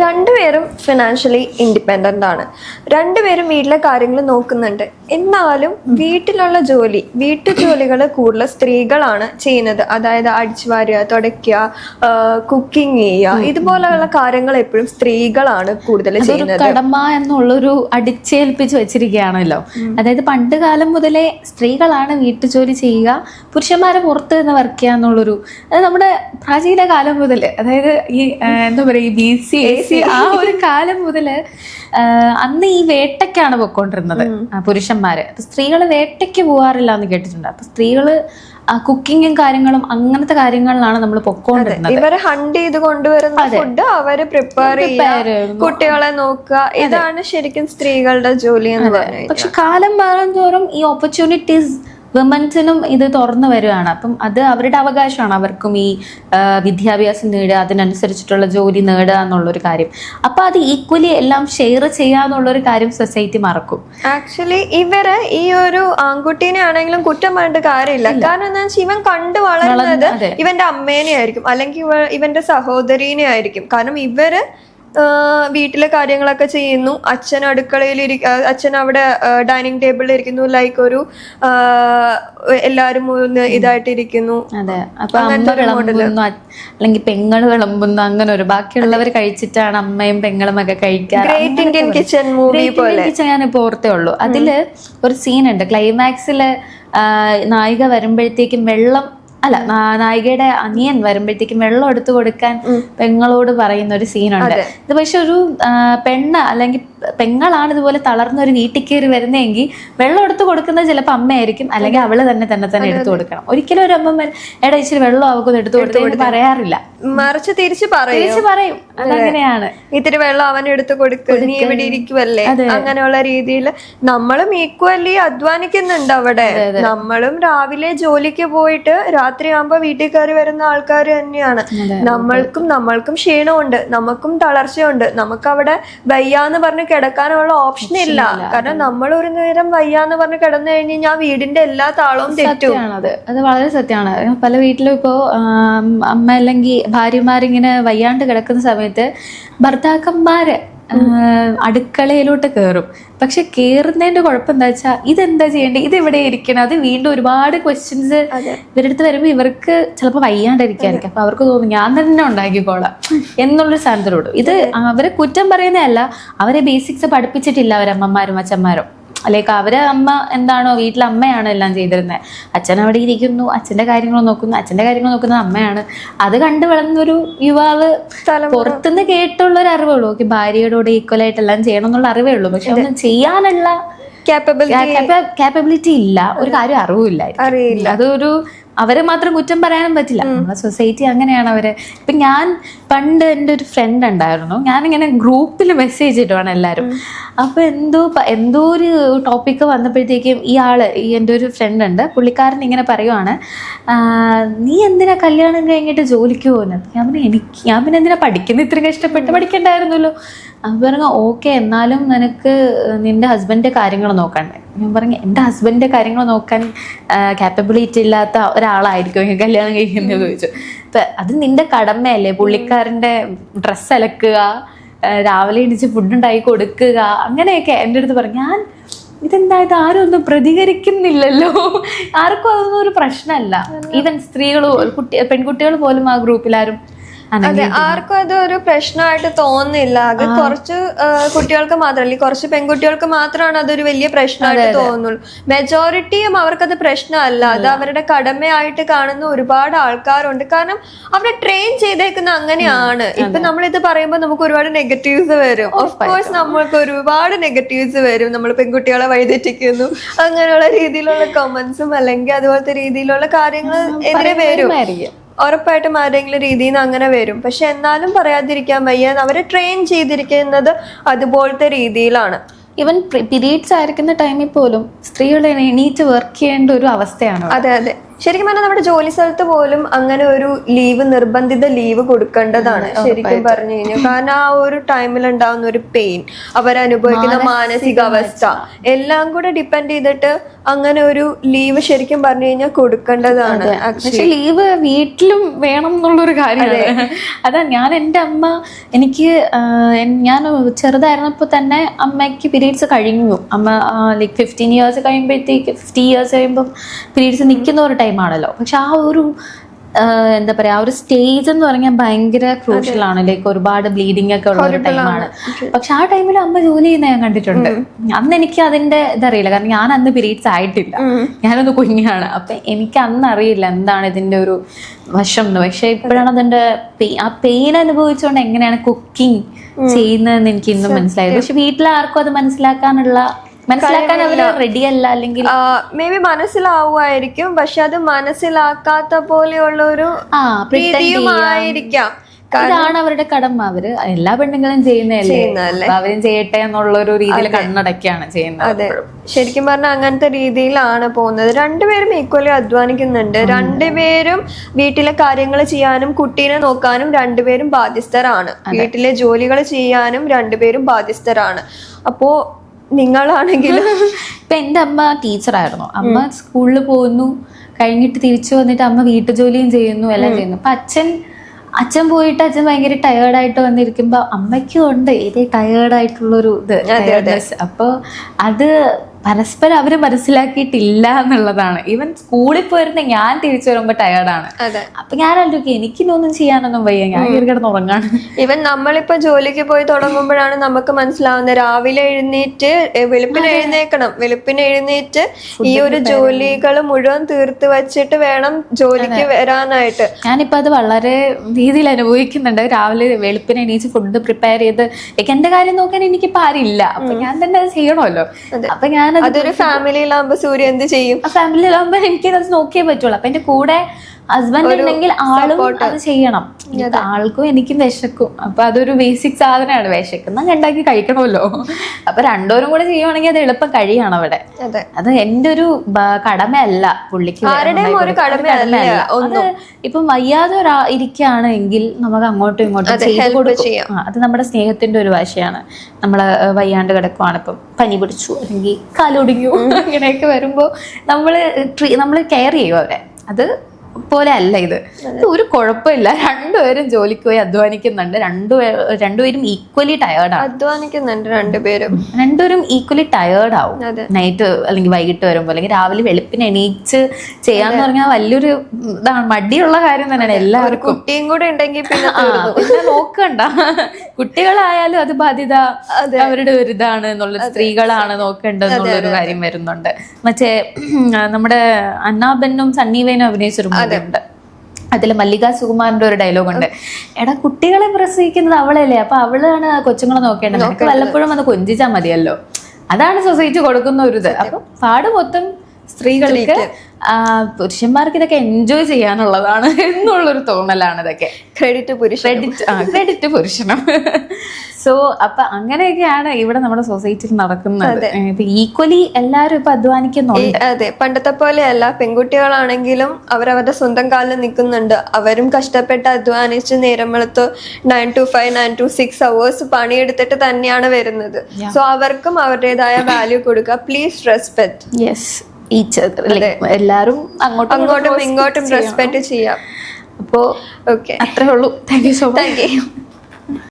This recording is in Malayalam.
രണ്ടുപേരും ഫിനാൻഷ്യലി ഇൻഡിപെൻഡന്റ് ആണ്. രണ്ടുപേരും വീട്ടിലെ കാര്യങ്ങൾ നോക്കുന്നുണ്ട്. എന്നാലും വീട്ടിലുള്ള ജോലി വീട്ടു ജോലികൾ കൂടുതൽ സ്ത്രീകളാണ് ചെയ്യുന്നത്. അതായത് അടിച്ചു വാരുക തുടയ്ക്കുക കുക്കിംഗ് ചെയ്യുക ഇതുപോലെയുള്ള കാര്യങ്ങൾ എപ്പോഴും സ്ത്രീകളാണ് കൂടുതൽ ചെയ്യുന്നത്. കടമ എന്നുള്ളൊരു അടിച്ചേൽപ്പിച്ച് വെച്ചിരിക്കുകയാണല്ലോ. അതായത് പണ്ട് കാലം മുതലേ സ്ത്രീകളാണ് വീട്ടു ജോലി ചെയ്യുക പുരുഷന്മാരെ പുറത്ത് നിന്ന് വർക്ക് ചെയ്യുക എന്നുള്ളൊരു അത് നമ്മുടെ പ്രാചീന കാലം മുതൽ അതായത് ഈ എന്താ പറയുക ഈ സി എ സി ആ ഒരു കാലം മുതൽ അന്ന് ഈ വേട്ടയ്ക്കാണ് പൊക്കോണ്ടിരുന്നത് പുരുഷന്മാര്. അപ്പൊ സ്ത്രീകൾ വേട്ടയ്ക്ക് പോകാറില്ല എന്ന് കേട്ടിട്ടുണ്ട്. അപ്പൊ സ്ത്രീകൾ കുക്കിങ്ങും കാര്യങ്ങളും അങ്ങനത്തെ കാര്യങ്ങളിലാണ് നമ്മൾ പൊക്കോണ്ടിരുന്നത്. ഇവരെ ഹണ്ട് ചെയ്ത് കൊണ്ടുവരുന്ന ഫുഡ് അവർ പ്രിപ്പയർ ചെയ്യുക. കുട്ടികളെ നോക്കുക. ഇതാണ് ശരിക്കും സ്ത്രീകളുടെ ജോലി എന്ന് പറയുന്നത് പക്ഷെ കാലം മാറും തോറും ഈ ഓപ്പർച്യൂണിറ്റീസ് വിമൻസിനും ഇത് തുറന്നു വരികയാണ് അപ്പം അത് അവരുടെ അവകാശമാണ്. അവർക്കും ഈ വിദ്യാഭ്യാസം നേടുക അതിനനുസരിച്ചിട്ടുള്ള ജോലി നേടുക എന്നുള്ളൊരു കാര്യം. അപ്പൊ അത് ഈക്വലി എല്ലാം ഷെയർ ചെയ്യുക എന്നുള്ളൊരു കാര്യം സൊസൈറ്റി മറക്കും. ആക്ച്വലി ഇവർ ഈ ഒരു ആൺകുട്ടീനെ ആണെങ്കിലും കുറ്റം പറഞ്ഞിട്ട് കാര്യമില്ല. കാരണം എന്താ വെച്ചാൽ ഇവൻ കണ്ടു വളരുന്നത് ഇവന്റെ അമ്മേനെ ആയിരിക്കും അല്ലെങ്കിൽ ഇവന്റെ സഹോദരീനെ ആയിരിക്കും കാരണം ഇവർ വീട്ടിലെ കാര്യങ്ങളൊക്കെ ചെയ്യുന്നു. അച്ഛൻ അടുക്കളയിൽ ഇരി- അച്ഛൻ അവിടെ ഡൈനിങ് ടേബിളിൽ ഇരിക്കുന്നു. ലൈക്ക് ഒരു എല്ലാരും ഒന്ന് ഇതായിട്ടിരിക്കുന്നു അതെ. അപ്പൊ അമ്മ വിളമ്പുന്നു. അല്ലെങ്കിൽ പെങ്ങൾ വിളമ്പുന്നു. അങ്ങനെ ഒരു ബാക്കിയുള്ളവർ കഴിച്ചിട്ടാണ് അമ്മയും പെങ്ങളും ഒക്കെ കഴിക്കാറ്. ഗ്രേറ്റ് ഇന്ത്യൻ കിച്ചൺ മൂവി പോലെ. ഓർത്തേ ഉള്ളൂ. അതിൽ ഒരു സീൻ ഉണ്ട്. ക്ലൈമാക്സിൽ നായിക വരുമ്പോഴത്തേക്കും വെള്ളം അല്ല നായികയുടെ അനിയൻ വരുമ്പോഴത്തേക്കും വെള്ളം എടുത്തു കൊടുക്കാൻ പെങ്ങളോട് പറയുന്ന ഒരു സീനുണ്ട് ഇത് പക്ഷെ ഒരു പെണ്ണ് അല്ലെങ്കിൽ പെങ്ങളാണ് ഇതുപോലെ തളർന്ന ഒരു വീട്ടിൽ കയറി വരുന്നതെങ്കിൽ വെള്ളം എടുത്തു കൊടുക്കുന്നത് ചിലപ്പോൾ അമ്മയായിരിക്കും. അല്ലെങ്കിൽ അവൾ തന്നെ തന്നെ തന്നെ എടുത്തു കൊടുക്കണം. ഒരിക്കലും ഒരു അമ്മ എടാ ഇച്ചിരി വെള്ളം അവക്കൊന്ന് എടുത്തു കൊടുത്തു പറയാറില്ല. മറിച്ച് തിരിച്ചു പറയും. തിരിച്ചു പറയും. അതങ്ങനെയാണ്. ഇത്തിരി വെള്ളം അവൻ എടുത്തു കൊടുക്ക്. നീ ഇവിടെ ഇരിക്കുവല്ലേ? അങ്ങനെയുള്ള രീതിയിൽ നമ്മളും ഈക്വലി അധ്വാനിക്കുന്നുണ്ട് അവിടെ. നമ്മളും രാവിലെ ജോലിക്ക് പോയിട്ട് രാത്രിയാകുമ്പോ വീട്ടിൽ കയറി വരുന്ന ആൾക്കാർ തന്നെയാണ്. നമ്മൾക്കും നമ്മൾക്കും ക്ഷീണമുണ്ട്. നമുക്കും തളർച്ചയുണ്ട്. നമുക്ക് അവിടെ വയ്യാന്ന് പറഞ്ഞ് കിടക്കാനുള്ള ഓപ്ഷൻ ഇല്ല. കാരണം നമ്മൾ ഒരു നേരം വയ്യാന്ന് പറഞ്ഞ് കിടന്നു കഴിഞ്ഞ് ഞാൻ വീടിന്റെ എല്ലാ താളവും തെറ്റും. സത്യമാണത്. അത് വളരെ സത്യമാണ്. പല വീട്ടിലും ഇപ്പോ അമ്മ അല്ലെങ്കിൽ ഭാര്യമാരിങ്ങനെ വയ്യാണ്ട് കിടക്കുന്ന സമയത്ത് ഭർത്താക്കന്മാര് അടുക്കളയിലോട്ട് കയറും പക്ഷെ കയറുന്നതിന്റെ കുഴപ്പം എന്താ വെച്ചാൽ ഇതെന്താ ചെയ്യേണ്ടത് ഇത് എവിടെ ഇരിക്കണം? അത് വീണ്ടും ഒരുപാട് ക്വസ്റ്റ്യൻസ് ഇവരുടെ അടുത്ത് വരുമ്പോൾ ഇവർക്ക് ചിലപ്പോൾ വയ്യാണ്ടിരിക്കാനൊക്കെ അപ്പൊ അവർക്ക് തോന്നും ഞാൻ തന്നെ ഉണ്ടാക്കിക്കോളാം. എന്നുള്ളൊരു സാധനത്തിലോട്ട്. ഇത് അവരെ കുറ്റം പറയുന്നതല്ല അവരെ ബേസിക്സ് പഠിപ്പിച്ചിട്ടില്ല അവരമ്മമാരും അച്ഛന്മാരും. അല്ലെങ്കിൽ അവരെ അമ്മ എന്താണോ വീട്ടിലെ അമ്മയാണ് എല്ലാം ചെയ്തിരുന്നത് അച്ഛൻ അവിടെ ഇരിക്കുന്നു അച്ഛന്റെ കാര്യങ്ങൾ നോക്കുന്നു അച്ഛന്റെ കാര്യങ്ങൾ നോക്കുന്നത് അമ്മയാണ്. അത് കണ്ടു വളർന്നൊരു യുവാവ്. പുറത്തുനിന്ന് കേട്ടുള്ള ഒരു അറിവേ ഉള്ളൂ. ഓക്കെ ഭാര്യയോട് ഈക്വലായിട്ട് എല്ലാം ചെയ്യണം എന്നുള്ള അറിവേ ഉള്ളൂ. പക്ഷെ ഒന്നും ചെയ്യാനുള്ള കാപ്പബിലിറ്റി ഇല്ല. ഒരു കാര്യം അറിവില്ല അറിയില്ല. അതൊരു അവരെ മാത്രം കുറ്റം പറയാനും പറ്റില്ല. നമ്മുടെ സൊസൈറ്റി അങ്ങനെയാണ് അവർ. ഇപ്പൊ ഞാൻ പണ്ട് എന്റെ ഒരു ഫ്രണ്ട് ഉണ്ടായിരുന്നു. ഞാനിങ്ങനെ ഗ്രൂപ്പിൽ മെസ്സേജ് ഇടുവാണ് എല്ലാരും അപ്പൊ എന്തോ എന്തോ ഒരു ടോപ്പിക്ക് വന്നപ്പോഴത്തേക്കും ഈ ആൾ ഈ എന്റെ ഒരു ഫ്രണ്ട് ഉണ്ട്. പുള്ളിക്കാരൻ ഇങ്ങനെ പറയുവാണ് നീ എന്തിനാ കല്യാണം കഴിഞ്ഞിട്ട് ജോലിക്ക് പോകുന്നത്? ഞാൻ പിന്നെ എനിക്ക് ഞാൻ പിന്നെ എന്തിനാ പഠിക്കുന്നത് ഇത്രയും കഷ്ടപ്പെട്ട് പഠിക്കണ്ടായിരുന്നല്ലോ. അപ്പൊ പറഞ്ഞു ഓക്കെ എന്നാലും നിനക്ക് നിന്റെ ഹസ്ബൻഡിന്റെ കാര്യങ്ങൾ നോക്കണ്ടേ ഞാൻ പറഞ്ഞു എന്റെ ഹസ്ബൻഡിന്റെ കാര്യങ്ങൾ നോക്കാൻ കാപ്പബിലിറ്റി ഇല്ലാത്ത ഒരാളായിരിക്കും ഞാൻ കല്യാണം കഴിക്കുന്നത് ചോദിച്ചു. അപ്പൊ അത് നിന്റെ കടമയല്ലേ? പുള്ളിക്കാരന്റെ ഡ്രസ്സ് അലക്കുക രാവിലെ എണീച്ച് ഫുഡ് ഉണ്ടായി കൊടുക്കുക അങ്ങനെയൊക്കെ എന്റെ അടുത്ത് പറഞ്ഞു. ഞാൻ ഇതെന്താ ഇത് ആരും ഒന്നും പ്രതികരിക്കുന്നില്ലല്ലോ. ആർക്കും അതൊന്നും ഒരു പ്രശ്നമല്ല. ഈവൻ സ്ത്രീകൾ കുട്ടി പെൺകുട്ടികൾ പോലും ആ ഗ്രൂപ്പിലാരും അതെ ആർക്കും അത് ഒരു പ്രശ്നമായിട്ട് തോന്നുന്നില്ല. അത് കുറച്ച് കുട്ടികൾക്ക് മാത്രമല്ല കുറച്ച് പെൺകുട്ടികൾക്ക് മാത്രമാണ് അതൊരു വലിയ പ്രശ്നമായിട്ട് തോന്നുള്ളൂ. മെജോറിറ്റിയും അവർക്കത് പ്രശ്നമല്ല. അത് അവരുടെ കടമയായിട്ട് കാണുന്ന ഒരുപാട് ആൾക്കാരുണ്ട്. കാരണം അവരെ ട്രെയിൻ ചെയ്തേക്കുന്ന അങ്ങനെയാണ്. ഇപ്പൊ നമ്മൾ ഇത് പറയുമ്പോൾ നമുക്ക് ഒരുപാട് നെഗറ്റീവ്സ് വരും. ഓഫ് കോഴ്സ് നമ്മൾക്ക് ഒരുപാട് നെഗറ്റീവ്സ് വരും. നമ്മൾ പെൺകുട്ടികളെ വഴിതെറ്റിക്കുന്നു. അങ്ങനെയുള്ള രീതിയിലുള്ള കമന്റ്സും അല്ലെങ്കിൽ അതുപോലത്തെ രീതിയിലുള്ള കാര്യങ്ങൾ എതിരെ വരും. ഉറപ്പായിട്ടും ആരെങ്കിലും രീതിയിൽ നിന്ന് അങ്ങനെ വരും. പക്ഷെ എന്നാലും പറയാതിരിക്കാൻ വയ്യ. അവരെ ട്രെയിൻ ചെയ്തിരിക്കുന്നത് അതുപോലത്തെ രീതിയിലാണ്. ഇവൻ പിരീഡ്സ് ആയിരിക്കുന്ന ടൈമിൽ പോലും സ്ത്രീകളെ എണീറ്റ് വർക്ക് ചെയ്യേണ്ട ഒരു അവസ്ഥയാണ് അതെ അതെ. ശരിക്കും പറഞ്ഞാൽ നമ്മുടെ ജോലി സ്ഥലത്ത് പോലും അങ്ങനെ ഒരു ലീവ് നിർബന്ധിത ലീവ് കൊടുക്കേണ്ടതാണ്. ശരിക്കും പറഞ്ഞു കഴിഞ്ഞാൽ കാരണം ആ ഒരു ടൈമിൽ ഉണ്ടാവുന്ന ഒരു പെയിൻ അവരനുഭവിക്കുന്ന മാനസികാവസ്ഥ എല്ലാം കൂടെ ഡിപ്പെൻഡ് ചെയ്തിട്ട് അങ്ങനെ ഒരു ലീവ് ശരിക്കും പറഞ്ഞു കഴിഞ്ഞാൽ കൊടുക്കേണ്ടതാണ്. പക്ഷെ ലീവ് വീട്ടിലും വേണം എന്നുള്ളൊരു കാര്യമാണ്. അതാ. ഞാൻ എന്റെ അമ്മ എനിക്ക് ഞാൻ ചെറുതായിരുന്നപ്പോൾ തന്നെ അമ്മയ്ക്ക് പീരീഡ്സ് കഴിഞ്ഞു. അമ്മ ലൈക്ക് ഫിഫ്റ്റീൻ ഇയേഴ്സ് കഴിയുമ്പോഴത്തേക്ക് ഫിഫ്റ്റി ഇയേഴ്സ് കഴിയുമ്പോൾ പീരീഡ്സ് നിൽക്കുന്ന ഒരു ടൈമാണല്ലോ പക്ഷെ ആ ഒരു എന്താ പറയാ ആ ഒരു സ്റ്റേജ് എന്ന് പറഞ്ഞാൽ ഭയങ്കര ക്രൂഷ്യൽ ആണ്. ലൈക്ക് ഒരുപാട് ബ്ലീഡിംഗ് ഒക്കെ ഉള്ള ഒരു ടൈമാണ് പക്ഷെ ആ ടൈമിൽ അമ്മ ജോലി ചെയ്യുന്ന ഞാൻ കണ്ടിട്ടുണ്ട്. അന്ന് എനിക്ക് അതിന്റെ ഇതറിയില്ല കാരണം ഞാൻ അന്ന് പീരീഡ്സ് ആയിട്ടില്ല. ഞാനൊന്ന് കുഞ്ഞാണ് അപ്പൊ എനിക്ക് അന്ന് അറിയില്ല എന്താണ് ഇതിന്റെ ഒരു വശം എന്ന്. പക്ഷെ ഇപ്പോഴാണ് അതിന്റെ ആ പെയിൻ അനുഭവിച്ചുകൊണ്ട് എങ്ങനെയാണ് കുക്കിംഗ് ചെയ്യുന്നതെന്ന് എനിക്ക് ഇന്നും മനസ്സിലായത്. പക്ഷെ വീട്ടിലാർക്കും അത് മനസ്സിലാക്കാനുള്ള മനസ്സിലാക്കാൻ അവർ റെഡി അല്ല അല്ലെങ്കിൽ മേ ബി മനസ്സിലാവുമായിരിക്കും. പക്ഷെ അത് മനസ്സിലാക്കാത്ത പോലെയുള്ള ഒരു ആ pretend രീതിയും ചെയ്യാം. ആയിരിക്കാം ഇതാണ് അവരുടെ കടമ. അവർ എല്ലാ പെണ്ണുങ്ങളും ചെയ്യുന്നതല്ലേ? അവരും ചെയ്യട്ടെ എന്നുള്ള ഒരു രീതിയിൽ കണ്ണടക്കാണ് ചെയ്യുന്നത് അതെ. ശരിക്കും പറഞ്ഞാൽ അങ്ങനത്തെ രീതിയിലാണ് പോകുന്നത്. രണ്ടുപേരും ഈക്വലി അധ്വാനിക്കുന്നുണ്ട്. രണ്ടുപേരും വീട്ടിലെ കാര്യങ്ങൾ ചെയ്യാനും കുട്ടീനെ നോക്കാനും രണ്ടുപേരും ബാധ്യസ്ഥരാണ്. വീട്ടിലെ ജോലികൾ ചെയ്യാനും രണ്ടുപേരും ബാധ്യസ്ഥരാണ്. അപ്പോ നിങ്ങളാണെങ്കിലും. ഇപ്പൊ എന്റെ അമ്മ ടീച്ചറായിരുന്നു. അമ്മ സ്കൂളിൽ പോകുന്നു കഴിഞ്ഞിട്ട് തിരിച്ചു വന്നിട്ട് അമ്മ വീട്ടു ജോലിയും ചെയ്യുന്നു എല്ലാം ചെയ്യുന്നു. അപ്പൊ അച്ഛൻ അച്ഛൻ പോയിട്ട് അച്ഛൻ ഭയങ്കര ടയേർഡായിട്ട് വന്നിരിക്കുമ്പോ അമ്മയ്ക്കും ഉണ്ട് ഇതേ ടയേർഡായിട്ടുള്ളൊരു ഇത് അപ്പോൾ അപ്പൊ അത് പരസ്പരം അവർ മനസ്സിലാക്കിയിട്ടില്ല എന്നുള്ളതാണ്. ഈവൻ സ്കൂളിൽ പോയിരുന്ന ഞാൻ തിരിച്ചു വരുമ്പോ ടയേർഡാണ് അപ്പൊ ഞാൻ ആലോചിക്കും എനിക്കിനൊന്നും ചെയ്യാനൊന്നും വയ്യ. ഞാൻ കയറി കിടന്ന് ഉറങ്ങാണ്. ഇവൻ നമ്മളിപ്പോ ജോലിക്ക് പോയി തുടങ്ങുമ്പോഴാണ് നമുക്ക് മനസ്സിലാവുന്നത് രാവിലെ എഴുന്നേറ്റ് വെളുപ്പിന് എഴുന്നേക്കണം. വെളുപ്പിന് എഴുന്നേറ്റ് ഈ ഒരു ജോലികൾ മുഴുവൻ തീർത്ത് വെച്ചിട്ട് വേണം ജോലിക്ക് വരാനായിട്ട്. ഞാനിപ്പോ അത് വളരെ രീതിയിൽ അനുഭവിക്കുന്നുണ്ട്. രാവിലെ വെളുപ്പിന് എണീച്ച് ഫുഡ് പ്രിപ്പയർ ചെയ്ത് എന്റെ കാര്യം നോക്കാൻ എനിക്കിപ്പോ ആരില്ല. അപ്പൊ ഞാൻ തന്നെ അത് ചെയ്യണമല്ലോ. അപ്പൊ ഞാനത് അതൊരു ഫാമിലിയിലാകുമ്പോ സൂര്യ എന്ത് ചെയ്യും? ആ ഫാമിലിയിലാകുമ്പോ എനിക്കത് നോക്കിയേ പറ്റുള്ളൂ. അപ്പൊ എന്റെ കൂടെ ഹസ്ബൻഡ് ഉണ്ടെങ്കിൽ ആളും അത് ചെയ്യണം. ആൾക്കും എനിക്കും വിശക്കും. അപ്പൊ അതൊരു ബേസിക് സാധനമാണ്. വിശക്കുന്ന കണ്ടാക്കി കഴിക്കണമല്ലോ. അപ്പൊ രണ്ടോരും കൂടെ ചെയ്യുവാണെങ്കിൽ അത് എളുപ്പം കഴിയാണ് അവിടെ. അതെ. എന്റെ ഒരു കടമയല്ല പുള്ളിക്ക് കടമയല്ല, ഇപ്പം വയ്യാതെ ഒരാ ഇരിക്കുകയാണെങ്കിൽ നമുക്ക് അങ്ങോട്ടും ഇങ്ങോട്ടും ചെയ്ത് കൊടുക്കും. അത് നമ്മുടെ സ്നേഹത്തിന്റെ ഒരു വാശയാണ്. നമ്മൾ വയ്യാണ്ട് കിടക്കുവാണ്. ഇപ്പം പനി പിടിച്ചു അല്ലെങ്കിൽ കാലൊടിഞ്ഞു അങ്ങനെയൊക്കെ വരുമ്പോ നമ്മൾ നമ്മൾ നമ്മൾ കെയർ ചെയ്യും അവരെ അത് പോലെ അല്ല ഇത് ഒരു കുഴപ്പമില്ല. രണ്ടുപേരും ജോലിക്ക് പോയി അധ്വാനിക്കുന്നുണ്ട്. രണ്ടുപേരും രണ്ടുപേരും ഈക്വലി ടയേർഡ് ആണ്. അധ്വാനിക്കുന്നുണ്ട് രണ്ടുപേരും. രണ്ടുപേരും ഈക്വലി ടയേർഡ് ആവും. നൈറ്റ് അല്ലെങ്കിൽ വൈകിട്ട് വരുമ്പോൾ അല്ലെങ്കിൽ രാവിലെ വെളുപ്പിന് എണീച്ച് ചെയ്യാന്ന് പറഞ്ഞാൽ വലിയൊരു ഇതാണ്. മടിയുള്ള കാര്യം തന്നെയാണ് എല്ലാവർക്കും. കുട്ടിയും കൂടെ ഉണ്ടെങ്കിൽ പിന്നെ നോക്കണ്ട. കുട്ടികളായാലും അത് ബാധ്യത അവരുടെ ഒരു ഇതാണ് എന്നുള്ള സ്ത്രീകളാണ് നോക്കേണ്ടത് എന്നുള്ള ഒരു കാര്യം വരുന്നുണ്ട്. മറ്റേ നമ്മുടെ അന്നാബെന്നും സണ്ണീവേനും അഭിനയിച്ചൊരു ഉണ്ട്. അതിൽ മല്ലിക സുകുമാരന്റെ ഒരു ഡയലോഗ് ഉണ്ട്. എടാ കുട്ടികളെ പ്രസവിക്കുന്നത് അവളല്ലേ? അപ്പൊ അവളാണ് കൊച്ചുങ്ങളെ നോക്കേണ്ടത്. നമുക്ക് വല്ലപ്പോഴും അത് കൊഞ്ചിച്ചാ മതിയല്ലോ. അതാണ് സൊസൈറ്റി കൊടുക്കുന്ന ഒരു ഇത്. അപ്പൊ പാട് മൊത്തം സ്ത്രീകൾക്ക് പുരുഷന്മാർക്ക് ഇതൊക്കെ എൻജോയ് ചെയ്യാനുള്ളതാണ് എന്നുള്ളൊരു തോന്നലാണ് ഇതൊക്കെ. ക്രെഡിറ്റ് പുരുഷൻ ക്രെഡിറ്റ് പുരുഷനും. സോ അപ്പൊ അങ്ങനെയൊക്കെയാണ് ഇവിടെ നമ്മുടെ സൊസൈറ്റിയിൽ നടക്കുന്നത്. ഈക്വലി എല്ലാവരും ഇപ്പൊ അധ്വാനിക്കുന്നുണ്ട്. അതെ പണ്ടത്തെ പോലെ പോലെയല്ല പെൺകുട്ടികളാണെങ്കിലും അവരവരുടെ സ്വന്തം കാലിൽ നിൽക്കുന്നുണ്ട്. അവരും കഷ്ടപ്പെട്ട് അധ്വാനിച്ച് നേരം വെളുത്ത് nine to five nine to six hours പണിയെടുത്തിട്ട് തന്നെയാണ് വരുന്നത്. സോ അവർക്കും അവരുടേതായ വാല്യൂ കൊടുക്കുക. പ്ലീസ് റെസ്പെക്ട് യെസ് ഈച്ച് എല്ലാരും അങ്ങോട്ടും അങ്ങോട്ടും ഇങ്ങോട്ടും റെസ്പെക്ട് ചെയ്യാം. അപ്പോ ഓക്കെ അത്രേ ഉള്ളൂ. Thank you so much thank you